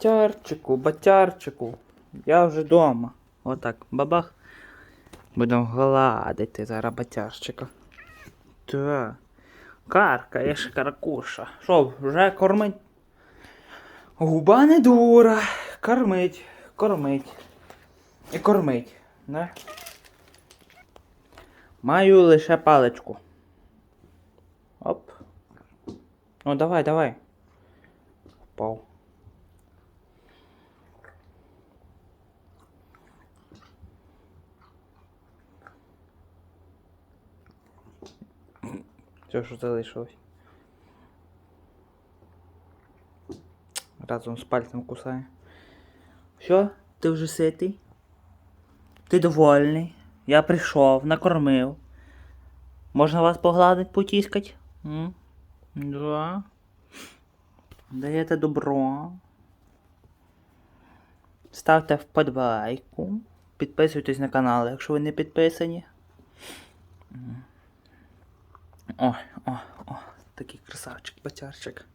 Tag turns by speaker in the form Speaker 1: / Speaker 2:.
Speaker 1: Батярчику, батярчику. Я вже вдома. Отак, бабах. Будемо гладити зараз батярчика. Так. Каркаєш, каракуша. Що, вже кормить? Губа не дура. Кормить, кормить. І кормить. Не? Маю лише паличку. Оп. Ну давай, давай. Впав. Все, що залишилось. Разом з пальцем кусає. Що? Ти вже ситий? Ти довольний? Я прийшов, накормив. Можна вас погладить, потіскать? М? Да. Даєте добро. Ставте вподобайку. Підписуйтесь на канал, якщо ви не підписані. М. О, о, о, такий красавчик, батярчик.